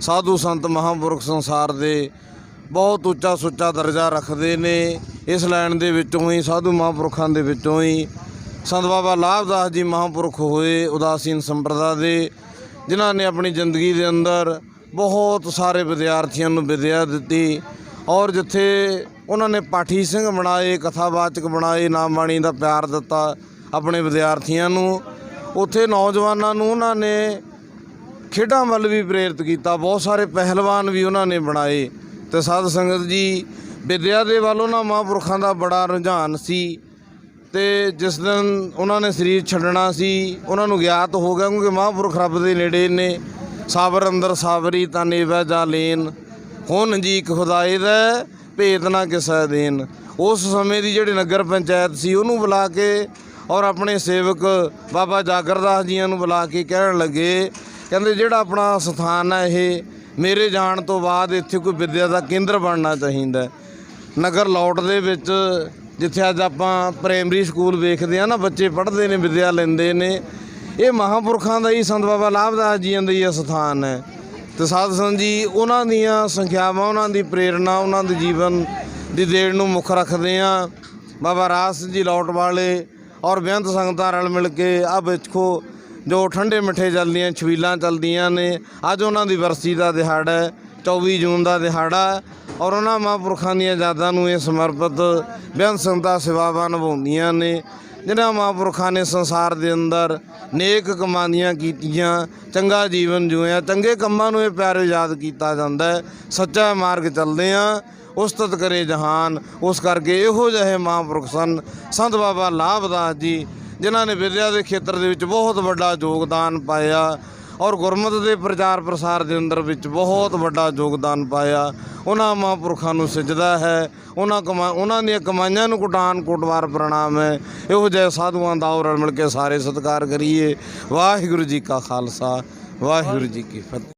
ਸਾਧੂ ਸੰਤ ਮਹਾਂਪੁਰਖ ਸੰਸਾਰ ਦੇ ਬਹੁਤ ਉੱਚਾ ਸੁੱਚਾ ਦਰਜਾ ਰੱਖਦੇ ਨੇ। ਇਸ ਲਾਈਨ ਦੇ ਵਿੱਚੋਂ ਹੀ, ਸਾਧੂ ਮਹਾਂਪੁਰਖਾਂ ਦੇ ਵਿੱਚੋਂ ਹੀ ਸੰਤ ਬਾਬਾ ਲਾਭਦਾਸ ਜੀ ਮਹਾਂਪੁਰਖ ਹੋਏ, ਉਦਾਸੀਨ ਸੰਪਰਦਾ ਦੇ, ਜਿਨ੍ਹਾਂ ਨੇ ਆਪਣੀ ਜ਼ਿੰਦਗੀ ਦੇ ਅੰਦਰ ਬਹੁਤ ਸਾਰੇ ਵਿਦਿਆਰਥੀਆਂ ਨੂੰ ਵਿਦਿਆ ਦਿੱਤੀ ਔਰ ਜਿੱਥੇ ਉਹਨਾਂ ਨੇ ਪਾਠੀ ਸਿੰਘ ਬਣਾਏ, ਕਥਾਵਾਚਕ ਬਣਾਏ ਨਾਮ ਬਾਣੀ ਦਾ ਪਿਆਰ ਦਿੱਤਾ ਆਪਣੇ ਵਿਦਿਆਰਥੀਆਂ ਨੂੰ, ਉੱਥੇ ਨੌਜਵਾਨਾਂ ਨੂੰ ਉਹਨਾਂ ਨੇ ਖੇਡਾਂ ਵੱਲ ਵੀ ਪ੍ਰੇਰਿਤ ਕੀਤਾ, ਬਹੁਤ ਸਾਰੇ ਪਹਿਲਵਾਨ ਵੀ ਉਹਨਾਂ ਨੇ ਬਣਾਏ। ਤੇ ਸਾਧ ਸੰਗਤ ਜੀ, ਵਿਦਿਆ ਦੇ ਵੱਲ ਉਹਨਾਂ ਮਹਾਂਪੁਰਖਾਂ ਦਾ ਬੜਾ ਰੁਝਾਨ ਸੀ। ਤੇ ਜਿਸ ਦਿਨ ਉਹਨਾਂ ਨੇ ਸਰੀਰ ਛੱਡਣਾ ਸੀ, ਉਹਨਾਂ ਨੂੰ ਗਿਆਤ ਹੋ ਗਿਆ ਕਿਉਂਕਿ ਮਹਾਂਪੁਰਖ ਰੱਬ ਦੇ ਨੇੜੇ ਨੇ। ਸਾਬਰ ਅੰਦਰ ਸਾਬਰੀ ਤਾਂ ਨੇਵਾ ਜਾ ਲੇਨ। ਹੁਣ ਇੱਕ ਖੁਦਾਏ ਦਾ ਭੇਤ ਨਾ ਕਿਸੈ ਦੇਨ ਉਸ ਸਮੇਂ ਦੀ ਜਿਹੜੀ ਨਗਰ ਪੰਚਾਇਤ ਸੀ, ਉਹਨੂੰ ਬੁਲਾ ਕੇ ਔਰ ਆਪਣੇ ਸੇਵਕ ਬਾਬਾ ਜਾਗਰਦਾਸ ਜੀਆਂ ਨੂੰ ਬੁਲਾ ਕੇ ਕਹਿਣ ਲੱਗੇ ਕਹਿੰਦੇ ਜਿਹੜਾ ਆਪਣਾ ਸਥਾਨ ਹੈ ਇਹ, ਮੇਰੇ ਜਾਣ ਤੋਂ ਬਾਅਦ ਇੱਥੇ ਕੋਈ ਵਿਦਿਆ ਦਾ ਕੇਂਦਰ ਬਣਨਾ ਚਾਹੀਦਾ ਨਗਰ ਲੌਟ ਦੇ ਵਿੱਚ ਜਿੱਥੇ ਅੱਜ ਆਪਾਂ ਪ੍ਰਾਇਮਰੀ ਸਕੂਲ ਵੇਖਦੇ ਆ ਨਾ, ਬੱਚੇ ਪੜ੍ਹਦੇ ਨੇ, ਵਿਦਿਆ ਲੈਂਦੇ ਨੇ, ਇਹ ਮਹਾਂਪੁਰਖਾਂ ਦਾ ਹੀ ਸੰਤ ਬਾਬਾ ਲਾਭਦਾਸ ਜੀ ਦਾ ਹੀ ਇਹ ਸਥਾਨ ਹੈ। ਤੇ ਸਾਧ ਸੰਤ ਜੀ, ਉਹਨਾਂ ਦੀਆਂ ਸੰਖਿਆਵਾਂ, ਉਹਨਾਂ ਦੀ ਪ੍ਰੇਰਣਾ, ਉਹਨਾਂ ਦੇ ਜੀਵਨ ਦੀ ਦੇਣ ਨੂੰ ਮੁੱਖ ਰੱਖਦੇ ਆ ਬਾਬਾ ਰਾਸ ਜੀ ਲੌਟ ਵਾਲੇ ਔਰ ਬੇਅੰਤ ਸੰਗਤਾਂ ਰਲ ਮਿਲ ਕੇ ਆ ਵੇਖੋ ਜੋ ਠੰਡੇ ਮਿੱਠੇ ਚੱਲਦੀਆਂ, ਛਬੀਲਾਂ ਚੱਲਦੀਆਂ ਨੇ। ਅੱਜ ਉਹਨਾਂ ਦੀ ਵਰਸੀ ਦਾ ਦਿਹਾੜਾ ਹੈ 24 ਜੂਨ ਦਾ ਦਿਹਾੜਾ ਔਰ ਉਹਨਾਂ ਮਹਾਂਪੁਰਖਾਂ ਦੀਆਂ ਯਾਦਾਂ ਨੂੰ ਇਹ ਸਮਰਪਿਤ ਬੇਅੰਤ ਸੰਤਾ ਸੇਵਾਵਾਂ ਨਿਭਾਉਂਦੀਆਂ ਨੇ। ਜਿਨ੍ਹਾਂ ਮਹਾਂਪੁਰਖਾਂ ਨੇ ਸੰਸਾਰ ਦੇ ਅੰਦਰ ਨੇਕ ਕਮਾਨੀਆਂ ਕੀਤੀਆਂ, ਚੰਗਾ ਜੀਵਨ ਜਿਉਇਆ ਚੰਗੇ ਕੰਮਾਂ ਨੂੰ ਇਹ ਪਿਆਰੇ ਯਾਦ ਕੀਤਾ ਜਾਂਦਾ ਹੈ। ਸੱਚਾ ਮਾਰਗ ਚੱਲਦੇ ਆ ਉਸਤਤ ਕਰੇ ਜਹਾਨ। ਉਸ ਕਰਕੇ ਇਹੋ ਜਿਹੇ ਮਹਾਂਪੁਰਖ ਸਨ। ਸੰਤ ਬਾਬਾ ਲਾਭਦਾਸ ਜੀ ਜਿਨ੍ਹਾਂ ਨੇ ਵਿਦਿਆ ਦੇ ਖੇਤਰ ਦੇ ਵਿੱਚ ਬਹੁਤ ਵੱਡਾ ਯੋਗਦਾਨ ਪਾਇਆ ਔਰ ਗੁਰਮਤ ਦੇ ਪ੍ਰਚਾਰ ਪ੍ਰਸਾਰ ਦੇ ਅੰਦਰ ਵਿੱਚ ਬਹੁਤ ਵੱਡਾ ਯੋਗਦਾਨ ਪਾਇਆ। ਉਹਨਾਂ ਮਹਾਂਪੁਰਖਾਂ ਨੂੰ ਸਜਦਾ ਹੈ। ਉਹਨਾਂ ਕਮਾ, ਉਹਨਾਂ ਦੀਆਂ ਕਮਾਈਆਂ ਨੂੰ ਕੁਟਾਨ ਕੋਟਵਾਰ ਪ੍ਰਣਾਮ ਹੈ। ਇਹੋ ਜਿਹੇ ਸਾਧੂਆਂ ਦਾ ਔਰ ਰਲ ਮਿਲ ਕੇ ਸਾਰੇ ਸਤਿਕਾਰ ਕਰੀਏ। ਵਾਹਿਗੁਰੂ ਜੀ ਕਾ ਖਾਲਸਾ, ਵਾਹਿਗੁਰੂ ਜੀ ਕੀ ਫਤਿਹ।